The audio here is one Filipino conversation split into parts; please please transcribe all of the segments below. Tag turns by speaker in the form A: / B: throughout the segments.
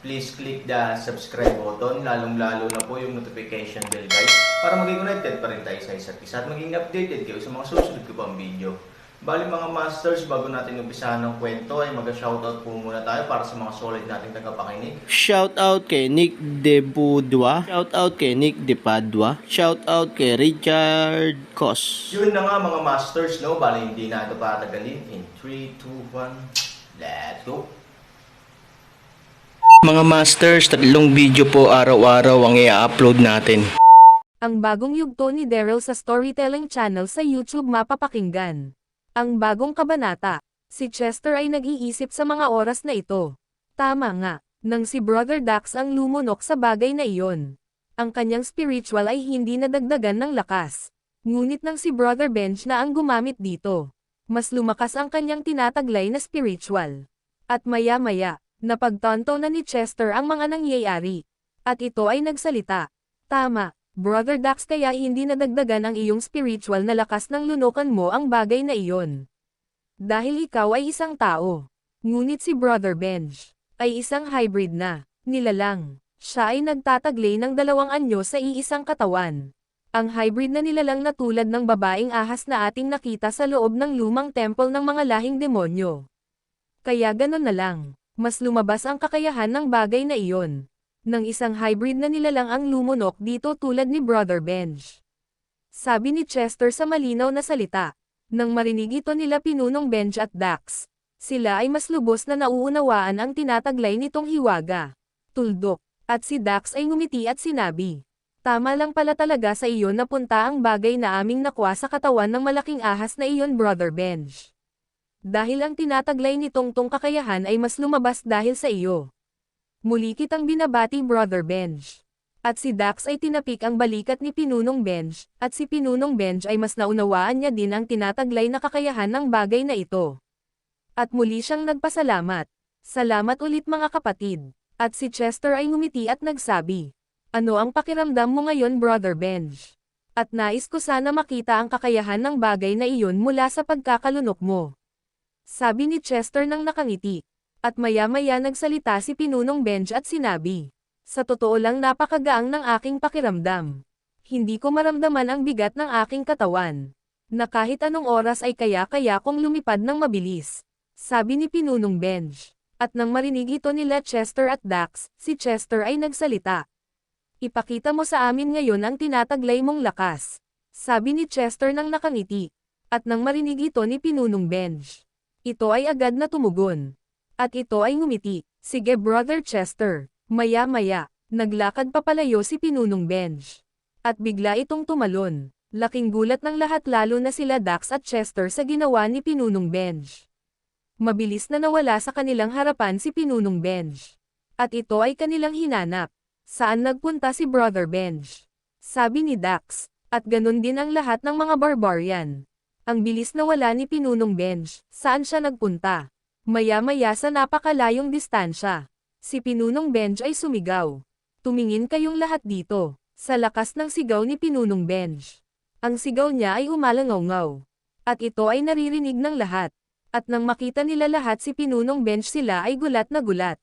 A: please click the subscribe button, lalong-lalo na po yung notification bell guys, para maging connected pa rin tayo sa isa't isa at maging updated kayo sa mga susunod ko pang video. Bali mga masters, bago natin umpisahan ng kwento ay mag-shoutout po muna tayo para sa mga solid nating tagapakinig.
B: Shout out kay Nick De Budua. Shout out kay Nick De Padua. Shout out kay Richard Cos.
A: Yun na nga mga masters, no? Bali hindi na ito patagalin. In 3, 2, 1, let's go!
B: Mga masters, tatlong video po araw-araw ang i-upload natin.
C: Ang bagong yugto ni Daryl sa Storytelling Channel sa YouTube mapapakinggan. Ang bagong kabanata. Si Chester ay nag-iisip sa mga oras na ito. Tama nga, nang si Brother Dax ang lumunok sa bagay na iyon. Ang kanyang spiritual ay hindi nadagdagan ng lakas. Ngunit nang si Brother Bench na ang gumamit dito. Mas lumakas ang kanyang tinataglay na spiritual. At maya-maya, napagtanto na ni Chester ang mga nangyayari. At ito ay nagsalita. Tama, Brother Dax kaya hindi nadagdagan ang iyong spiritual na lakas ng lunukan mo ang bagay na iyon. Dahil ikaw ay isang tao. Ngunit si Brother Benj ay isang hybrid na, nilalang. Siya ay nagtataglay ng dalawang anyo sa iisang katawan. Ang hybrid na nilalang na tulad ng babaeng ahas na ating nakita sa loob ng lumang temple ng mga lahing demonyo. Kaya ganon na lang, mas lumabas ang kakayahan ng bagay na iyon ng isang hybrid na nilalang ang lumunok dito tulad ni Brother Benj. Sabi ni Chester sa malinaw na salita. Nang marinig ito nila pinunong Benj at Dax, sila ay mas lubos na nauunawaan ang tinataglay nitong hiwaga. Tuldok, at si Dax ay ngumiti at sinabi, Tama lang pala talaga sa iyo na punta ang bagay na aming nakuha sa katawan ng malaking ahas na iyon Brother Benj. Dahil ang tinataglay nitong tong kakayahan ay mas lumabas dahil sa iyo. Muli kitang binabati Brother Benj. At si Dax ay tinapik ang balikat ni Pinunong Benj, at si Pinunong Benj ay mas naunawaan niya din ang tinataglay na kakayahan ng bagay na ito. At muli siyang nagpasalamat. Salamat ulit mga kapatid. At si Chester ay ngumiti at nagsabi, Ano ang pakiramdam mo ngayon Brother Benj? At nais ko sana makita ang kakayahan ng bagay na iyon mula sa pagkakalunok mo. Sabi ni Chester nang nakangiti. At maya-maya nagsalita si Pinunong Benj at sinabi, Sa totoo lang napakagaang ng aking pakiramdam. Hindi ko maramdaman ang bigat ng aking katawan. Na kahit anong oras ay kaya-kaya kong lumipad ng mabilis. Sabi ni Pinunong Benj. At nang marinig ito nila Chester at Dax, si Chester ay nagsalita. Ipakita mo sa amin ngayon ang tinataglay mong lakas. Sabi ni Chester nang nakangiti. At nang marinig ito ni Pinunong Benj. Ito ay agad na tumugon. At ito ay ngumiti. Sige Brother Chester. Maya-maya, naglakad papalayo si Pinunong Benj. At bigla itong tumalon. Laking gulat ng lahat lalo na sila Dax at Chester sa ginawa ni Pinunong Benj. Mabilis na nawala sa kanilang harapan si Pinunong Benj. At ito ay kanilang hinanap. Saan nagpunta si Brother Benj? Sabi ni Dax. At ganun din ang lahat ng mga barbarian. Ang bilis na wala ni Pinunong Benj. Saan siya nagpunta? Maya-maya sa napakalayong distansya. Si Pinunong Benj ay sumigaw. Tumingin kayong lahat dito. Sa lakas ng sigaw ni Pinunong Benj. Ang sigaw niya ay umalangaw At ito ay naririnig ng lahat. At nang makita nila lahat si Pinunong Benj sila ay gulat na gulat.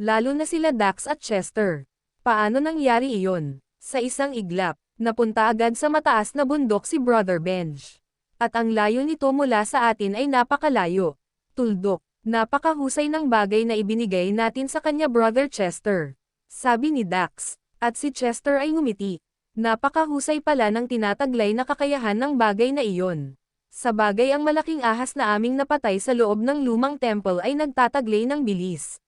C: Lalo na sila Dax at Chester. Paano nangyari iyon? Sa isang iglap, napunta agad sa mataas na bundok si Brother Benj. At ang layo nito mula sa atin ay napakalayo. Tuldok, napakahusay ng bagay na ibinigay natin sa kanya Brother Chester. Sabi ni Dax. At si Chester ay ngumiti. Napakahusay pala ng tinataglay na kakayahan ng bagay na iyon. Sa bagay ang malaking ahas na aming napatay sa loob ng lumang temple ay nagtataglay ng bilis.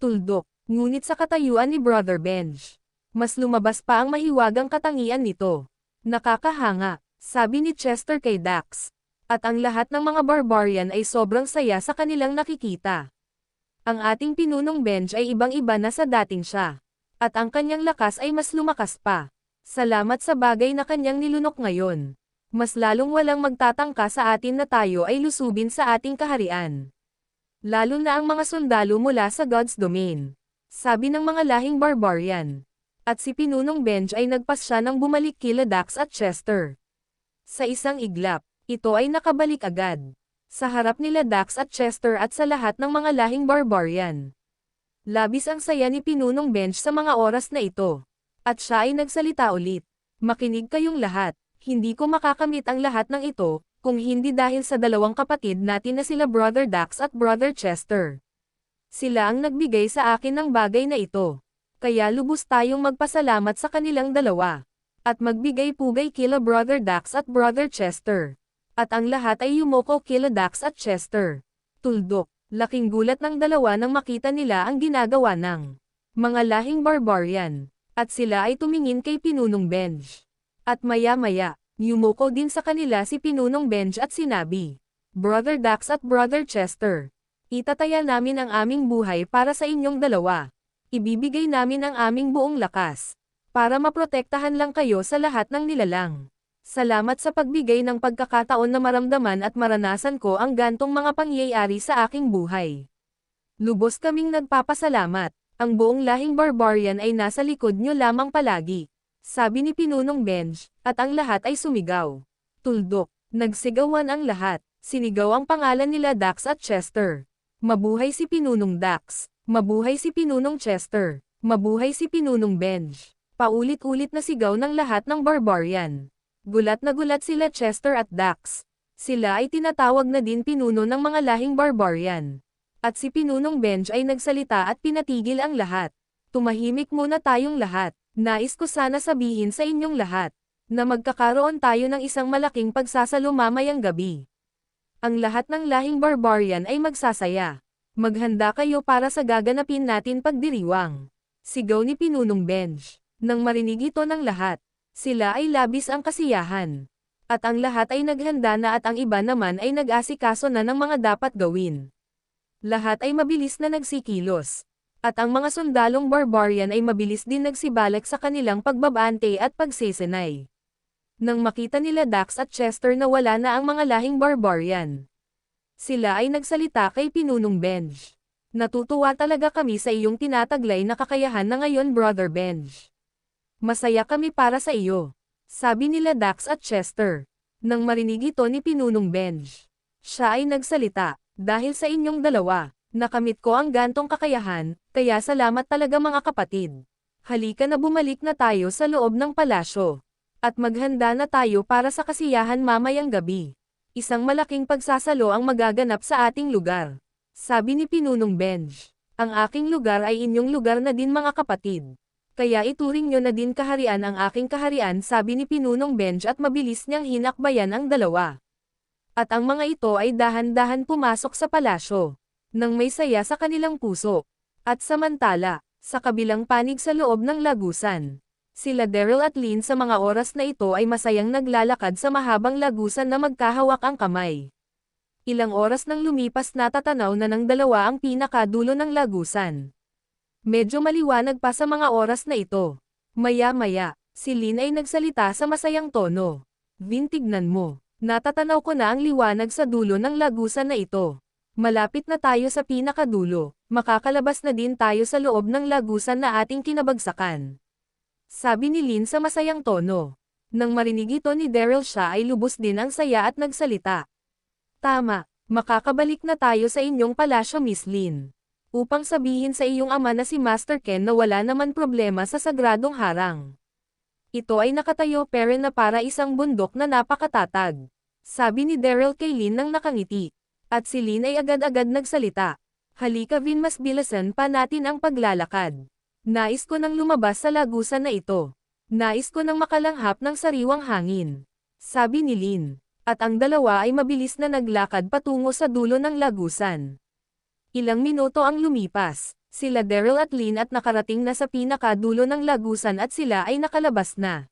C: Tuldok, ngunit sa katayuan ni Brother Benj. Mas lumabas pa ang mahiwagang katangian nito. Nakakahanga, sabi ni Chester kay Dax. At ang lahat ng mga barbarian ay sobrang saya sa kanilang nakikita. Ang ating pinunong bench ay ibang-iba na sa dating siya. At ang kanyang lakas ay mas lumakas pa. Salamat sa bagay na kanyang nilunok ngayon. Mas lalong walang magtatangka sa atin na tayo ay lusubin sa ating kaharian. Lalo na ang mga sundalo mula sa God's domain. Sabi ng mga lahing barbarian. At si Pinunong Benj ay nagpasya ng bumalik kila Dax at Chester. Sa isang iglap, ito ay nakabalik agad. Sa harap nila Dax at Chester at sa lahat ng mga lahing barbarian. Labis ang saya ni Pinunong Bench sa mga oras na ito. At siya ay nagsalita ulit. Makinig kayong lahat, hindi ko makakamit ang lahat ng ito, kung hindi dahil sa dalawang kapatid natin na sila Brother Dax at Brother Chester. Sila ang nagbigay sa akin ng bagay na ito. Kaya lubos tayong magpasalamat sa kanilang dalawa. At magbigay pugay kila Brother Dax at Brother Chester. At ang lahat ay yumoko kila Dax at Chester. Tuldok, laking gulat ng dalawa nang makita nila ang ginagawa ng mga lahing barbarian. At sila ay tumingin kay Pinunong Benj. At maya-maya, yumoko din sa kanila si Pinunong Benj at sinabi, Brother Dax at Brother Chester, itataya namin ang aming buhay para sa inyong dalawa. Ibibigay namin ang aming buong lakas para maprotektahan lang kayo sa lahat ng nilalang. Salamat sa pagbigay ng pagkakataon na maramdaman at maranasan ko ang gantong mga pangyayari sa aking buhay. Lubos kaming nagpapasalamat. Ang buong lahing barbarian ay nasa likod nyo lamang palagi. Sabi ni Pinunong Benj, at ang lahat ay sumigaw. Tuldok, nagsigawan ang lahat. Sinigaw ang pangalan nila Dax at Chester. Mabuhay si Pinunong Dax. Mabuhay si Pinunong Chester. Mabuhay si Pinunong Benj. Paulit-ulit na sigaw ng lahat ng barbarian. Gulat na gulat sila Chester at Dax. Sila ay tinatawag na din pinuno ng mga lahing barbarian. At si Pinunong Benj ay nagsalita at pinatigil ang lahat. Tumahimik muna tayong lahat. Nais ko sana sabihin sa inyong lahat, na magkakaroon tayo ng isang malaking pagsasalo mamayang gabi. Ang lahat ng lahing barbarian ay magsasaya. Maghanda kayo para sa gaganapin natin pagdiriwang. Sigaw ni Pinunong Benj. Nang marinig ito ng lahat, sila ay labis ang kasiyahan. At ang lahat ay naghanda na at ang iba naman ay nag-asikaso na ng mga dapat gawin. Lahat ay mabilis na nagsikilos. At ang mga sundalong barbarian ay mabilis din nagsibalak sa kanilang pagbabante at pagsesenay. Nang makita nila Dax at Chester na wala na ang mga lahing barbarian. Sila ay nagsalita kay Pinunong Benj. Natutuwa talaga kami sa iyong tinataglay na kakayahan na ngayon Brother Benj. Masaya kami para sa iyo. Sabi nila Dax at Chester. Nang marinig ito ni Pinunong Benj. Siya ay nagsalita. Dahil sa inyong dalawa, nakamit ko ang gantong kakayahan, kaya salamat talaga mga kapatid. Halika na bumalik na tayo sa loob ng palasyo. At maghanda na tayo para sa kasiyahan mamayang gabi. Isang malaking pagsasalo ang magaganap sa ating lugar. Sabi ni Pinunong Benj. Ang aking lugar ay inyong lugar na din mga kapatid. Kaya ituring nyo na din kaharian ang aking kaharian sabi ni Pinunong Benj at mabilis niyang hinakbayan ang dalawa. At ang mga ito ay dahan-dahan pumasok sa palasyo, nang may saya sa kanilang puso. At samantala, sa kabilang panig sa loob ng lagusan, sila Daryl at Lynn sa mga oras na ito ay masayang naglalakad sa mahabang lagusan na magkahawak ang kamay. Ilang oras nang lumipas natatanaw na ng dalawa ang pinakadulo ng lagusan. Medyo maliwanag pa sa mga oras na ito. Maya-maya, si Lynn ay nagsalita sa masayang tono. Vin tignan mo. Natatanaw ko na ang liwanag sa dulo ng lagusan na ito. Malapit na tayo sa pinakadulo, makakalabas na din tayo sa loob ng lagusan na ating kinabagsakan. Sabi ni Lin sa masayang tono. Nang marinig ito ni Daryl siya ay lubos din ang saya at nagsalita. Tama, makakabalik na tayo sa inyong palasyo Miss Lin. Upang sabihin sa iyong ama na si Master Ken na wala naman problema sa sagradong harang. Ito ay nakatayo pere na para isang bundok na napakatatag. Sabi ni Daryl kay Lin nang nakangiti. At si Lin ay agad-agad nagsalita. Halika Vin mas bilasan pa natin ang paglalakad. Nais ko nang lumabas sa lagusan na ito. Nais ko nang makalanghap ng sariwang hangin. Sabi ni Lin. At ang dalawa ay mabilis na naglakad patungo sa dulo ng lagusan. Ilang minuto ang lumipas. Sila Daryl at Lin at nakarating na sa pinakadulo ng lagusan at sila ay nakalabas na.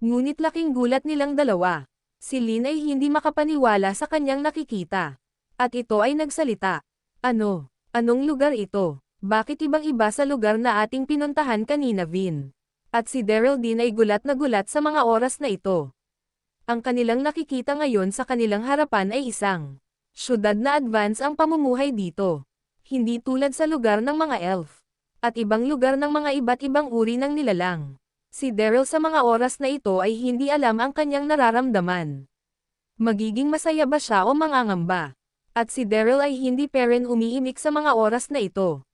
C: Ngunit laking gulat nilang dalawa. Si Lin ay hindi makapaniwala sa kanyang nakikita. At ito ay nagsalita. Ano? Anong lugar ito? Bakit ibang-iba sa lugar na ating pinuntahan kanina Vin? At si Daryl din ay gulat na gulat sa mga oras na ito. Ang kanilang nakikita ngayon sa kanilang harapan ay isang syudad na advance ang pamumuhay dito. Hindi tulad sa lugar ng mga elf. At ibang lugar ng mga iba't ibang uri ng nilalang. Si Daryl sa mga oras na ito ay hindi alam ang kanyang nararamdaman. Magiging masaya ba siya o mangangamba? At si Daryl ay hindi pa rin umiimik sa mga oras na ito.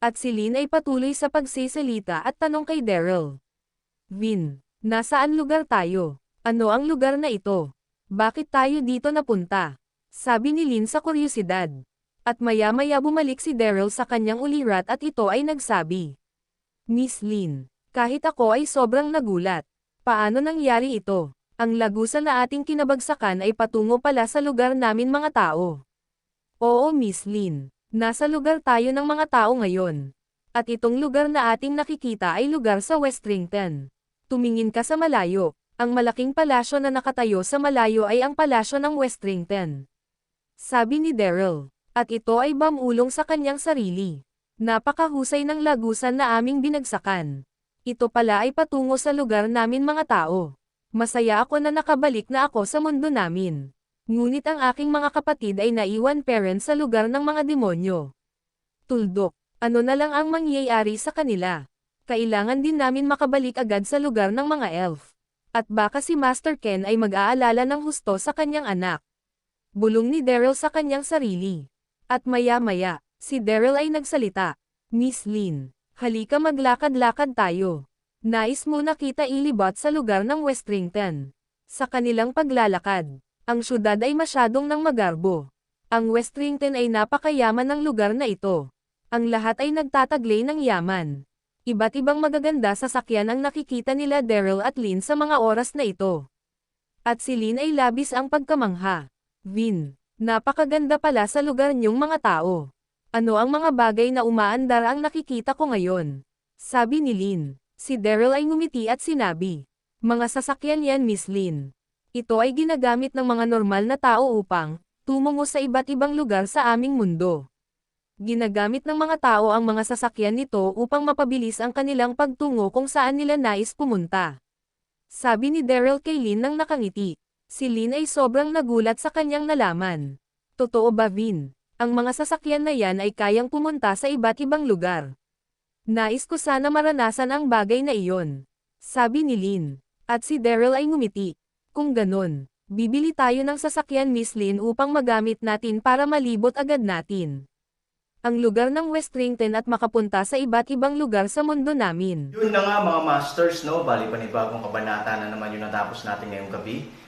C: At si Lynn ay patuloy sa pagsisalita at tanong kay Daryl. Vin, nasaan lugar tayo? Ano ang lugar na ito? Bakit tayo dito napunta? Sabi ni Lynn sa kuryosidad. At maya-maya bumalik si Daryl sa kanyang ulirat at ito ay nagsabi. Miss Lynn, kahit ako ay sobrang nagulat. Paano nangyari ito? Ang lagusan na ating kinabagsakan ay patungo pala sa lugar namin mga tao. Oo Miss Lynn, nasa lugar tayo ng mga tao ngayon. At itong lugar na ating nakikita ay lugar sa Westrington. Tumingin ka sa malayo, ang malaking palasyo na nakatayo sa malayo ay ang palasyo ng Westrington. Sabi ni Daryl, at ito ay bamulong sa kanyang sarili. Napakahusay ng lagusan na aming binagsakan. Ito pala ay patungo sa lugar namin mga tao. Masaya ako na nakabalik na ako sa mundo namin. Ngunit ang aking mga kapatid ay naiwan parents sa lugar ng mga demonyo. Tuldok, ano na lang ang mangyayari sa kanila? Kailangan din namin makabalik agad sa lugar ng mga elf. At baka si Master Ken ay mag-aalala ng husto sa kanyang anak. Bulong ni Daryl sa kanyang sarili. At maya-maya, si Daryl ay nagsalita. Miss Lynn, halika maglakad-lakad tayo. Nais mo na kita ilibot sa lugar ng Westrington. Sa kanilang paglalakad, ang syudad ay masyadong nang magarbo. Ang Westrington ay napakayaman ng lugar na ito. Ang lahat ay nagtataglay ng yaman. Iba't ibang magaganda sa sakyan ang nakikita nila Daryl at Lynn sa mga oras na ito. At si Lynn ay labis ang pagkamangha. Vin, napakaganda pala sa lugar niyong mga tao. Ano ang mga bagay na umaandar ang nakikita ko ngayon? Sabi ni Lynn. Si Daryl ay ngumiti at sinabi. Mga sasakyan yan Miss Lynn. Ito ay ginagamit ng mga normal na tao upang tumungo sa iba't ibang lugar sa aming mundo. Ginagamit ng mga tao ang mga sasakyan nito upang mapabilis ang kanilang pagtungo kung saan nila nais pumunta. Sabi ni Daryl kay Lynn nang nakangiti. Si Lynn ay sobrang nagulat sa kanyang nalaman. Totoo ba Vin? Ang mga sasakyan na yan ay kayang pumunta sa iba't ibang lugar. Nais ko sana maranasan ang bagay na iyon. Sabi ni Lynn. At si Daryl ay ngumiti. Kung ganon, bibili tayo ng sasakyan Miss Lynn upang magamit natin para malibot agad natin. Ang lugar ng Westrington at makapunta sa iba't ibang lugar sa mundo namin.
A: Yun na nga mga masters, no? Bali panibagong kabanata na naman yung natapos natin ngayong gabi.